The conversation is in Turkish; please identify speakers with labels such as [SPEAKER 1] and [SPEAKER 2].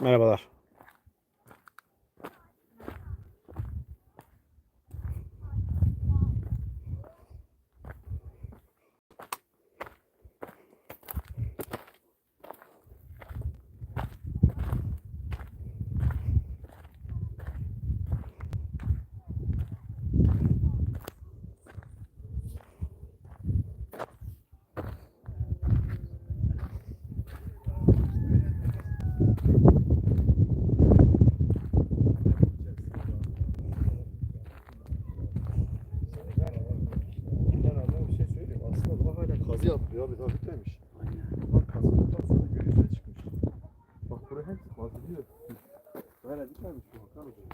[SPEAKER 1] Merhabalar.
[SPEAKER 2] Kazı yapıyor abi daha bitmemiş. Bak kazıdıktan sonra göğüse çıkmış. Bak buraya hep kazılıyor. Hala bitmemiş bu bakar mısın?